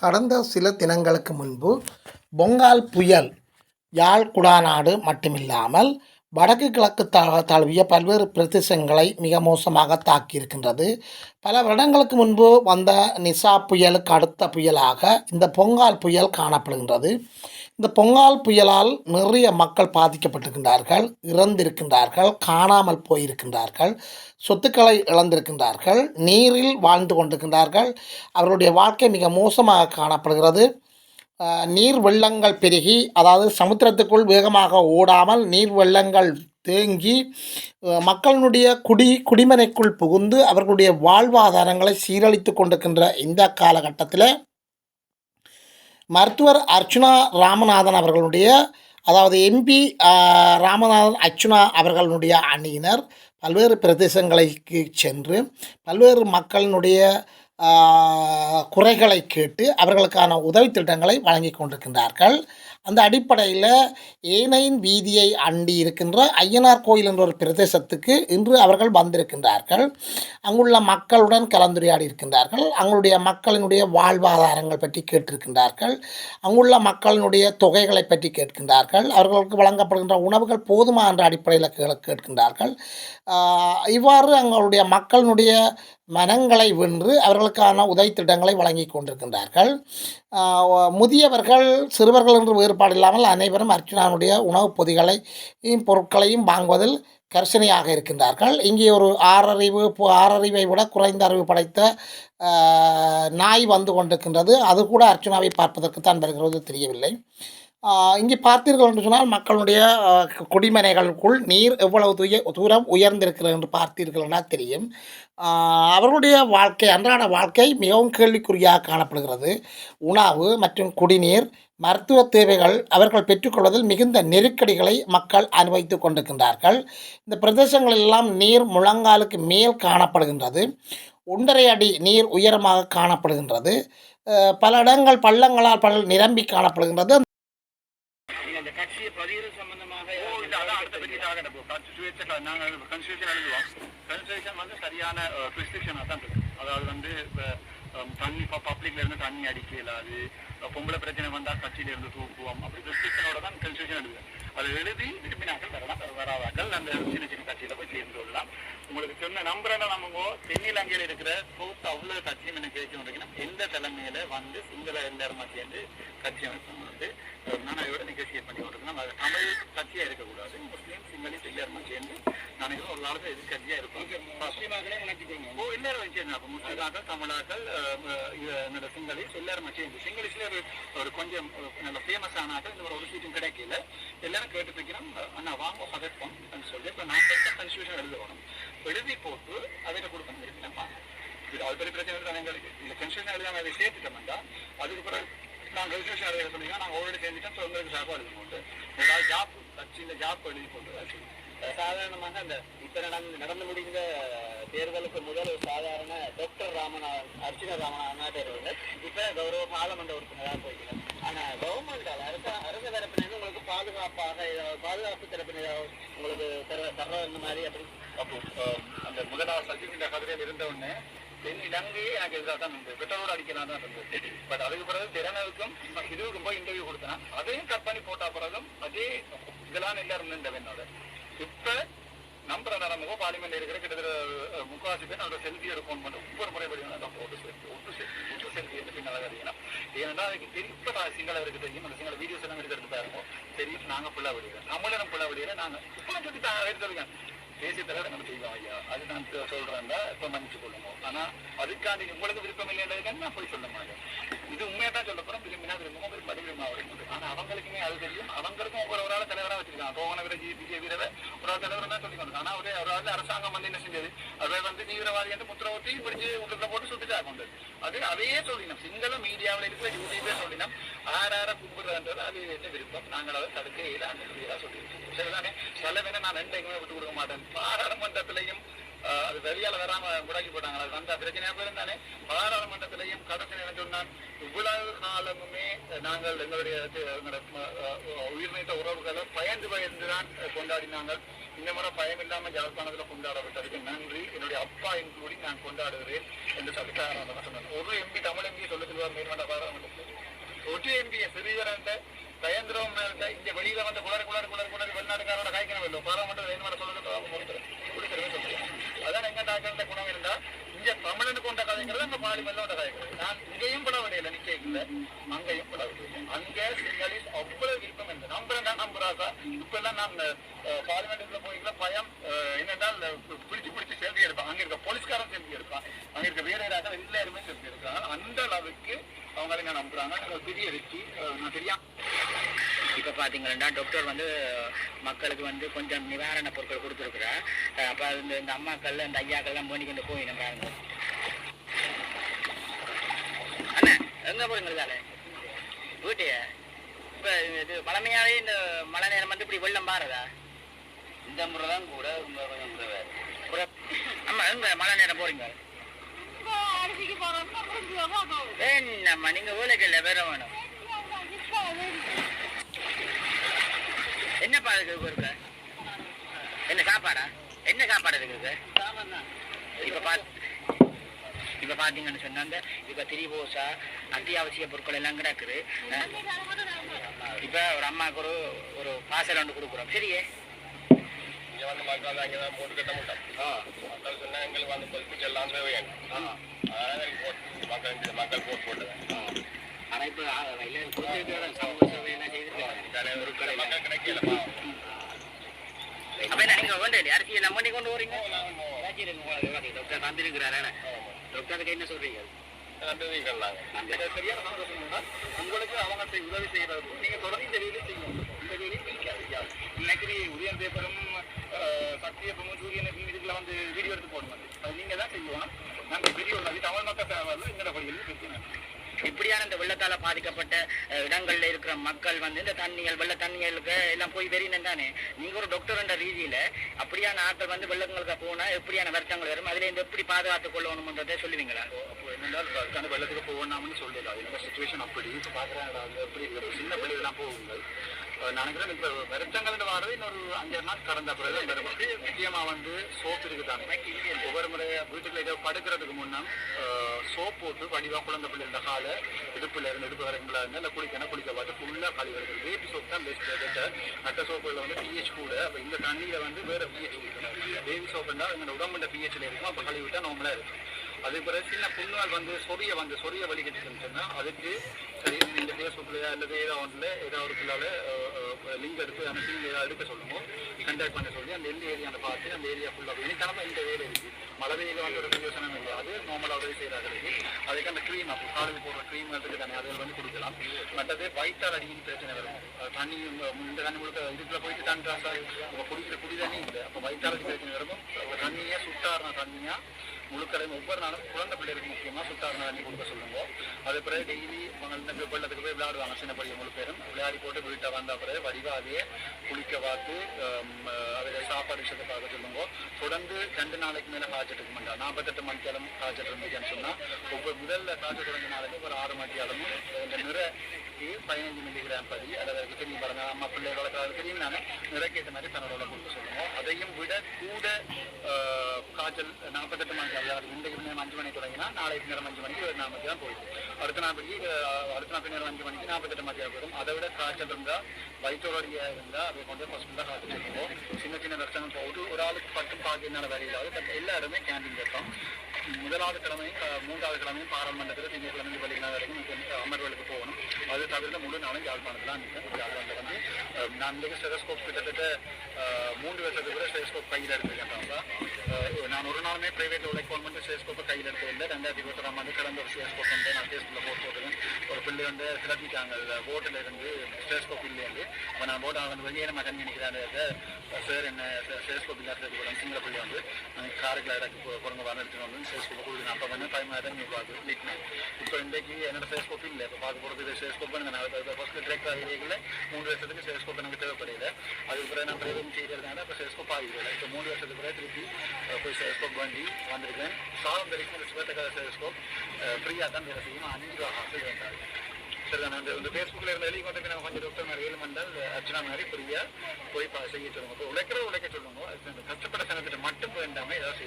கடந்த சில தினங்களுக்கு முன்பு பொங்கால் புயல் யாழ் குடாநாடு மட்டுமில்லாமல் வடக்கு கிழக்கு த தழுவிய பல்வேறு பிரதேசங்களை மிக மோசமாக தாக்கியிருக்கின்றது. பல வருடங்களுக்கு முன்பு வந்த நிசா புயலுக்கு அடுத்த புயலாக இந்த பொங்கால் புயல் காணப்படுகின்றது. இந்த பொங்கால் புயலால் நிறைய மக்கள் பாதிக்கப்பட்டிருக்கின்றார்கள் இறந்திருக்கின்றார்கள் காணாமல் போயிருக்கின்றார்கள் சொத்துக்களை இழந்திருக்கின்றார்கள் நீரில் வாழ்ந்து கொண்டிருக்கின்றார்கள். அவர்களுடைய வாழ்க்கை மிக மோசமாக காணப்படுகிறது. நீர் வெள்ளங்கள் பெருகி அதாவது சமுத்திரத்துக்குள் வேகமாக ஓடாமல் நீர் வெள்ளங்கள் தேங்கி மக்களினுடைய குடி குடிமனைக்குள் புகுந்து அவர்களுடைய வாழ்வாதாரங்களை சீரழித்து கொண்டிருக்கின்ற இந்த காலகட்டத்தில் மருத்துவர் அர்ச்சுனா ராமநாதன் அவர்களுடைய அதாவது எம்பி ராமநாதன் அர்ச்சுனா அவர்களுடைய அணியினர் பல்வேறு பிரதேசங்களுக்கு சென்று பல்வேறு மக்களினுடைய குறைகளை கேட்டு அவர்களுக்கான உதவி திட்டங்களை வழங்கி கொண்டிருக்கின்றார்கள். அந்த அடிப்படையில் ஏனையின் வீதியை அண்டி இருக்கின்ற ஐயனார் கோயில் என்ற ஒரு பிரதேசத்துக்கு இன்று அவர்கள் வந்திருக்கின்றார்கள். அங்குள்ள மக்களுடன் கலந்துரையாடி இருக்கின்றார்கள். அங்களுடைய மக்களினுடைய வாழ்வாதாரங்கள் பற்றி கேட்டிருக்கின்றார்கள். அங்குள்ள மக்களினுடைய தொகைகளை பற்றி கேட்கின்றார்கள். அவர்களுக்கு வழங்கப்படுகின்ற உணவுகள் போதுமா என்ற அடிப்படையில் கேட்கின்றார்கள். இவ்வாறு அங்களுடைய மக்களினுடைய மனங்களை வென்று அவர்களுக்கான உதவி திட்டங்களை வழங்கி கொண்டிருக்கின்றார்கள் முதியவர்கள் சிறுவர்கள் என்று வேறுபாடு இல்லாமல் அனைவரும் அர்ஜுனானுடைய உணவுப் பொதிகளையும் பொருட்களையும் வாங்குவதில் கர்சனையாக இருக்கின்றார்கள். இங்கே ஒரு ஆறறிவு பு- ஆறறிவை விட குறைந்த அறிவு படைத்த நாய் வந்து கொண்டிருக்கின்றது. அது கூட அர்ச்சுனாவை பார்ப்பதற்கு தான் வருகிறது தெரியவில்லை. இங்கே பார்த்தீர்கள் என்று சொன்னால் மக்களுடைய குடிமனைகளுக்குள் நீர் எவ்வளவு துய தூரம் உயர்ந்திருக்கிறது என்று பார்த்தீர்கள் என்றால் தெரியும். அவர்களுடைய வாழ்க்கை அன்றாட வாழ்க்கை மிகவும் கேள்விக்குறியாக காணப்படுகிறது. உணவு மற்றும் குடிநீர் மருத்துவ தேவைகள் அவர்கள் பெற்றுக்கொள்வதில் மிகுந்த நெருக்கடிகளை மக்கள் அனுபவித்து கொண்டிருக்கின்றார்கள். இந்த பிரதேசங்களெல்லாம் நீர் முழங்காலுக்கு மேல் காணப்படுகின்றது. ஒன்றரை அடி நீர் உயரமாக காணப்படுகின்றது. பல இடங்கள் பள்ளங்களால் பல நிரம்பி காணப்படுகின்றது. அந்த கட்சியை பதிவு சம்பந்தமாக அதான் அடுத்த பெரிய கன்ஸ்டியூஷன் நாங்கள் கன்ஸ்டியூஷன் எழுதுவோம். கன்ஸ்டியூஷன் வந்து சரியான ப்ரிஸ்கிரிப்ஷனாக தான் இருக்கு. அதாவது வந்து தண்ணி இப்போ பப்ளிக்ல இருந்து தண்ணி அடிக்க அஹ் பொம்பளை பிரச்சனை வந்தால் கட்சியில இருந்து தூக்குவோம். அப்படி ப்ரிஸ்கிரிப்ஷனோட தான் கன்ஸ்டியூஷன் எழுதுவேன் அதை எழுதி விரும்பினாக்கள் வரலாம். வராதாக்கள் அந்த சின்ன சின்ன கட்சியில போய் சேர்ந்து கொள்ளலாம் உங்களுக்கு சொன்ன நம்புறேன் நம்ம தென்னிலங்கையில் இருக்கிற போஸ்ட் அவ்வளவு கட்சியும் எனக்கு கேட்க முடியும் எந்த தலைமையில வந்து சிங்கள எல்லாருமா சேர்ந்து கட்சி அமைப்பு வந்து நானோட நிகழ்ச்சியை பண்ணி கொண்டிருக்கோம் அது தமிழ் கட்சியா இருக்கக்கூடாது. முஸ்லீம் சிங்களி எல்லாருமா சேர்ந்து நாளைக்கு ஒரு நாளுக்கு எதிர்கட்சியா இருக்கும். முஸ்லீமாக்களே நினைச்சுக்கோங்க ஓ எல்லாரும் வச்சு அப்போ முஸ்லீமாக்கள் தமிழாக்கள் என்னோட சிங்களீஸ் எல்லாருமே சேர்ந்து. சிங்களீஸ்ல ஒரு ஒரு கொஞ்சம் நல்ல ஃபேமஸ் ஆனாக்கள் இந்த ஒரு சீட்டும் கிடைக்கல. எல்லாரும் கேட்டு வைக்கிறோம் அண்ணா வாங்க பதக்கம் சொல்லி இப்போ நான் கன்ஸ்டியூஷன் எழுதணும் எழுதி போட்டு அதில் கொடுக்கணும். இது அது பெரிய பிரச்சனை தான் எங்களுக்கு இந்த கன்ஸ்ட்ரக்ஷன் எழுதி நாங்கள் அதை சேர்த்துட்டோம்டா அதுக்கு பிறகு நாங்கள் ரெஜிஸ்ட்ரேஷன் எழுத சொன்னீங்கன்னா நாங்கள் ஆல்ரெடி சேர்ந்துட்டோம் ஸோ உங்களுக்கு சாப்பாடு எழுதி போட்டு ஏதாவது ஜாப் கட்சியில் ஜாப் எழுதி போட்டு சாதாரணமாக அந்த இத்தனை நடந்து நடந்து முடிந்த தேர்தலுக்கு முதல் ஒரு சாதாரண டாக்டர் ராமநாதன் அர்ச்சனா ராமநாதன் தேர்தல் இப்ப கௌரவ பாராளுமன்ற உறுப்பினராக போய்க்கிறேன் ஆனா கவர்மெண்டால் அரச அரச தரப்பினர் உங்களுக்கு பாதுகாப்பாக ஏதாவது பாதுகாப்பு தரப்பினர் உங்களுக்கு தர தர இந்த மாதிரி அப்படி அப்போ அந்த முதலாவது சஜித் கதிரையில் இருந்த உடனே தென் இலங்கையே எனக்கு எதிராக தான் இருந்தது. பெட்ரோல் அடிக்கலாம் தான் இருந்தது. பட் அதுக்கு பிறகு திறனுக்கும் இதுவுக்கும் போய் இன்டர்வியூ கொடுத்தேன் அதையும் கட் பண்ணி போட்ட பிறகும் அதே இதெல்லாம் எல்லாரும் இருந்தவன் என்னோட. இப்ப நம்புற நிலமோ பார்லிமெண்ட் இருக்கிற கிட்டத்தட்ட முக்காசி பேர் அதோட செல்ஃபி ஃபோன் மட்டும் ஒவ்வொரு முறை படி அந்த போட்டோ செல்ஃபி ஒட்டு செல்ஃபி ஒட்டு செல்ஃபி என்று பின்னால் அறியணும் ஏன்னா அதுக்கு தெரியும் இப்போ நான் சிங்கள இருக்கு தெரியும். அந்த சிங்கள வீடியோஸ் எல்லாம் எடுக்கிறது பாருங்க தெரியும் நாங்க புள்ள விடுகிறோம் நம்மளும் புள்ள விடுகிற நாங்க இப்போ சொல்லி தான் எடுத்துருக்கேன் தேசிய தலைவர் நம்ம செய்வோம் ஐயா. அது நான் இப்ப சொல்றேன் இப்ப மன்னிச்சு கொள்ளுங்க. ஆனா அதுக்காண்டி உங்களுக்கு விருப்பம் இல்லைன்றதுக்காக நான் போய் சொல்ல மாட்டேன் இது உண்மையா தான் சொல்ல போறோம் விரும்பினா விரும்பும் விரும்ப விரும்ப வரும் ஆனா அவங்களுக்குமே அது தெரியும். அவங்களுக்கும் ஒவ்வொரு ஒரு ஆள் தலைவரா வச்சிருக்காங்க தோகன வீர ஜி ஒரு ஆள் தலைவர் தான் சொல்லி ஆனா அவரே ஒரு ஆள் அரசாங்கம் வந்து என்ன செஞ்சது? அதை வந்து தீவிரவாதி என்று முத்திர ஒட்டி பிடிச்சு உள்ளுக்குள்ள போட்டு சுட்டுட்டா கொண்டு. அது அதையே சொல்லினோம். சிங்கள மீடியாவில் இருக்கிற யூடியூபே சொல்லினோம். ஆறார ஆற அது என்ன விருப்பம்? நாங்கள் அதை தடுக்க இயலான்னு சொல்லியிருக்கோம். சரிதானே? நான் ரெண்டு விட்டு கொடுக்க மாட்டேன். பாராளுமன்றத்திலையும் அது வெளியால வராம முடக்கி போட்டாங்க அது வந்த பிரச்சனையா போயிருந்தானே பாராளுமன்றத்திலையும் கடைசி என்ன சொன்னான் இவ்வளவு காலமுமே நாங்கள் எங்களுடைய உயிர்நீத்த உறவுகளை பயந்து பயந்துதான் கொண்டாடினாங்க. இந்த முறை பயம் இல்லாம யாழ்ப்பாணத்துல கொண்டாடப்பட்டதுக்கு நன்றி. என்னுடைய அப்பா இன்க்ளூடி நான் கொண்டாடுகிறேன் என்று சபிதாராமன் சொன்னார். ஒரு எம்பி தமிழ் எம்பி சொல்ல சொல்லுவார் மேல்மண்ட பாராளுமன்றத்தில். ஒரு எம்பி சிறியரண்ட தயந்திரம் இங்க வெளியில வந்து குளர் குளர் குளர் குளர் வெளிநாட்டுக்காரோட காய்க்கணும் இல்லை. பாராளுமன்றம் வேணுமான சொல்லுறது கொடுத்துரு கொடுத்துருவே சொல்லுவேன் அதான் எங்க டாக்டர் குணம் இருந்தா இங்க தமிழனுக்கு கொண்ட கதைங்கிறது அங்க பாலிமல்ல கதைக்கிறது நான் இங்கேயும் பட விடையில நிச்சயிக்கல அங்கேயும் பட விடையில அங்க அவ்வளவு விருப்பம் என்று நம்புறேன் தான் நம்புறாசா இப்ப எல்லாம் நான் பார்லிமெண்ட்டுக்குள்ள போய்க்கல பயம் என்னென்றால் பிடிச்சு பிடிச்சு செல்வி எடுப்பான். அங்க இருக்க போலீஸ்காரன் செல்வி எடுப்பான். அங்க இருக்க வேற எல்லாருமே செல்வி எடுக்கிறாங்க. அந்த அளவுக்கு அவங்க என்ன நம்புறாங்க. பெரிய வெற்றி அஹ், நான் தெரியாம இப்போ பார்த்தீங்கன்னா டாக்டர் வந்து மக்களுக்கு வந்து கொஞ்சம் நிவாரண பொருட்கள் கொடுத்துருக்குறா அப்போ அது இந்த இந்த அம்மாக்கள் இந்த ஐயாக்கள்லாம் பண்ணி கொண்டு போய் நம்ம பாருங்க அண்ணா எங்கே போறீங்க தானே வீட்டையே இப்போ இது பழமையாவே இந்த மழை நேரம் வந்து இப்படி வெள்ளம் பாருதா? இந்த முறை தான் கூட கொஞ்சம் அம்மா எங்க மழை நேரம் போறீங்க? என்னம்மா நீங்க வேலைக்கு இல்லை வேற வேணும். என்னப்பா இருக்கு இருக்கு? என்ன சாப்பாடா? என்ன சாப்பாடு இருக்குது இப்ப பா இப்ப பாத்தீங்கன்னு சொன்னாங்க இப்ப திரிபோசா அத்தியாவசிய பொருட்கள் எல்லாம் கிடக்குது. இப்ப ஒரு அம்மாவுக்கு ஒரு ஒரு பாசல் ஒன்று கொடுக்குறோம். சரியே? இங்க வந்து மக்கள் அங்கே தான் போட்டு கட்ட மாட்டோம் மக்கள் எங்களுக்கு வந்து கொல்பிச்சு எல்லாம் வேணும். அதனால போட்டு மக்கள் மக்கள் போட்டு இப்ப இல்ல அப்ப என்ன நீங்க வேண்டிய அரிசி எல்லாம் பண்ணி கொண்டு வரீங்க டாக்டர் தந்திருக்கிறாரு டாக்டருக்கு என்ன சொல்றீங்க உங்களுக்கு அவங்க உதவி செய்யறது நீங்க தொடர்ந்து இந்த வேலையை செய்யணும் இந்த வேலையை பிடிக்காது இன்னைக்கு உதயம் பேப்பரும் சக்தியப்பமும் சூரியன் இதுக்குள்ள வந்து வீடியோ எடுத்து போடணும் அது நீங்க தான் செய்யணும் நாங்கள் பெரிய ஒரு அது தமிழ் மக்கள் சேவை எங்களோட பகுதியில் பிரச்சனை இப்படியான இந்த வெள்ளத்தால பாதிக்கப்பட்ட இடங்கள்ல இருக்கிற மக்கள் வந்து இந்த தண்ணிகள் வெள்ள தண்ணிகளுக்கு எல்லாம் போய் வெறினு தானே? நீங்க ஒரு டாக்டர் என்ற ரீதியில அப்படியான ஆட்கள் வந்து வெள்ளங்களுக்கு போனா எப்படியான வருத்தங்கள் வரும்? அதுல இந்த எப்படி பாதுகாத்துக் கொள்ளணும்ன்றதை சொல்லுவீங்களா? அப்போ என்னென்றால் வெள்ளத்துக்கு போகணாம்னு சொல்லல என்னோட சுச்சுவேஷன் அப்படி. அது எப்படி சின்ன பிள்ளைகள்லாம் போகுங்கள் நினைக்கிறேன் இப்போ வருத்தங்கள் வாரது இன்னொரு அஞ்சாறு நாள் கடந்த பிறகு முக்கியமாக வந்து சோப் இருக்குதானே? ஒவ்வொரு முறை வீட்டுக்குள்ள ஏதோ படுக்கிறதுக்கு முன்னம் சோப் போட்டு வடிவாக குழந்தை பிள்ளைகளோட காலை இடுப்புல இருந்து இடுப்பு வரைக்கும் இருந்து இல்லை குளிக்கணும் குளிக்க பார்த்து ஃபுல்லாக கழுவி வருது. பேபி சோப் தான் பெஸ்ட் மற்ற சோப்புகளில் வந்து பிஹெச் கூட அப்போ இந்த தண்ணியில் வந்து வேற பிஹெச் இருக்கணும் பேபி சோப்புன்னா எங்களோட உடம்புல பிஹெச்ல இருக்கும்? அப்போ கழுவி விட்டா நார்மலாக இருக்கும். அதுக்கு பிறகு சின்ன புண்ணுகள் வந்து சொரிய வந்து சொரிய வலிக்கிட்டுன்னு சொன்னால் அதுக்கு சரி இந்த ஃபேஸ்புக்லையா அல்லது ஏதாவது ஒன்றில் ஏதாவது ஒரு பிள்ளால லிங்க் எடுத்து அனுப்பி ஏதாவது எடுக்க சொல்லுவோம். கண்டாக்ட் பண்ண சொல்லி அந்த எந்த ஏரியாவில் பார்த்து அந்த ஏரியா ஃபுல்லாக இனிக்காம இந்த வேலை இருக்குது மழை வெயில் வந்து ஒரு யோசனை இல்லை. அது நார்மலாக உதவி செய்கிறார்களுக்கு அதுக்கு. அந்த க்ரீம் அப்போ காலையில் போடுற க்ரீம் அதுக்கு தானே அதில் வந்து கொடுக்கலாம். மற்றது வயிற்றால் அடிக்கும் பிரச்சனை வரும். தண்ணி இந்த தண்ணி முழுக்க இதுக்குள்ள போயிட்டு தண்ணி சார் இப்போ குடிக்கிற குடி தண்ணி இல்லை. அப்போ வயிற்றால் பிரச்சனை வரும். தண்ணியாக சுட்டாருன தண்ணியாக முழுக்கடையும் ஒவ்வொரு நாளும் குழந்தை பிள்ளைகளுக்கு முக்கியமாக சுத்தாரண தண்ணி கொடுக்க சொல்லுங்க. அது பிறகு டெய்லி அவங்க வெள்ளத்துக்கு போய் விளையாடுவாங்க. சின்ன பையன் முழு பேரும். விளையாடி போட்டு வீட்டை வந்த பிறகு வடிவாதே குளிக்க பார்த்து அதில் பார்க்க சொல்லுங்க. தொடர்ந்து ரெண்டு நாளைக்கு மேல காய்ச்சல் இருக்க மாட்டா. நாற்பத்தெட்டு மணிக்காலம் காய்ச்சல் இருந்துச்சுன்னு சொன்னா ஒவ்வொரு முதல்ல காய்ச்சல் தொடங்க நாளைக்கு ஒரு ஆறு மணிக்காலமும் இந்த நிறைக்கு பதினஞ்சு மில்லிகிராம் பதி அதாவது திரும்பி பாருங்க அம்மா பிள்ளைகளோட காலம் தெரியும் நான் நிறைக்கேற்ற மாதிரி தன்னோட கொடுத்து சொல்லுவோம் அதையும் விட கூட ஆஹ், காய்ச்சல் நாற்பத்தெட்டு மணிக்கு அதாவது இன்றைக்கு நேரம் அஞ்சு மணிக்கு தொடங்கினா நாளைக்கு நேரம் அஞ்சு மணிக்கு ஒரு நாலு மணிக்கு தான் போயிடும். அடுத்த நாள் அடுத்த நாள் நேரம் அஞ்சு மணிக்கு நாற்பத்தெட்டு மணிக்கு போயிடும். அதை விட காய்ச்சல் இருந்தால் வயிற்றோடைய இருந்தால் அதை கொண்டு தான் காய்ச்சல் சின்ன சின்ன வருஷம் போகுது ஒரு ஆளுக்கு பட்டும் பாக்கி என்னால் வேலையில்லாது பட் எல்லாருமே கேண்டீன் வைப்போம் முதலாவது கிழமையும் மூன்றாவது கிழமையும் பாராளுமன்றத்தில் திங்கட்கிழமை வழிகிழமை வரைக்கும் எனக்கு அமர்வுகளுக்கு போகணும் அது முழு நாளும் யாழ்ப்பாணத்தில் யாழ்ப்பாணத்தில் வந்து நான் இன்றைக்கு ஸ்டெதஸ்கோப் கிட்டத்தட்ட மூன்று வருஷத்துக்கு கூட ஸ்டெதஸ்கோப் கையில் எடுத்துருக்கேன் நான் ஒரு நாளுமே பிரைவேட் உழைக்கோன் வந்து ஸ்டெதஸ்கோப்பை கையில் எடுத்ததில்லை ரெண்டாயிரத்தி இருபத்தொராம் ஆண்டு கடந்த ஒரு ஸ்டெதஸ்கோப் வந்து நான் ஃபேஸ்புக்கில் போட்டு போட்டுருக்கேன் ஒரு பிள்ளை வந்து கிளப்பிட்டாங்க போட்டில் இருந்து ஸ்டெதஸ்கோப் இல்லையாண்டு அப்போ நான் போட்டு அவன் வெளியே நம்ம கண்ணி நினைக்கிறாங்க சார் என்ன ஸ்டெதஸ்கோப் இல்லாத கூட சிங்கள பிள்ளை வந்து காருக்குள்ள இறக்கி குரங்க வர எடுத்துட்டு வந்து ஸ்டெதஸ்கோப் கொடுக்குறேன் அப்போ வந்து பதினாயிரம் நீ பார்த்து இப்போ இன்றைக்கு என்னோட ஃபேஸ்புக் இல்லை. இப்போ பார்க்க போகிறது ஃபேஸ்புக் நான் ஃபஸ்ட்டு டிரெக்ட் ஆகிருக்கல மூணு வருஷத்துக்கு ஃபேஸ்புக் எனக்கு தேவைப்படையில அதுக்கு பிறகு நான் பிரேதம் செய்கிறதுனால இப்போ ஃபேஸ்புக் ஆகிடுவேன் இப்போ மூணு வருஷத்துக்கு பிறகு திருப்பி போய் ஃபேஸ்புக் வண்டி வந்திருக்கேன். சாதம் வரைக்கும் ஸ்வேட்டக்கார ஃபேஸ்புக் ஃப்ரீயாக தான் வேலை செய்யணும் அஞ்சு ரூபா காசு வேண்டாம். சரி நான் இந்த ஃபேஸ்புக்கில் இருந்த வெளியே கொண்டு நான் கொஞ்சம் டாக்டர் மாதிரி ஏழு மண்டால் அர்ச்சனா மாதிரி ஃப்ரீயாக போய் செய்ய சொல்லுங்க. இப்போ உழைக்கிற உழைக்க சொல்லுங்க. அது இந்த கஷ்டப்பட்ட சனத்திட்ட மட்டும் வேண்டாமல் ஏதாவது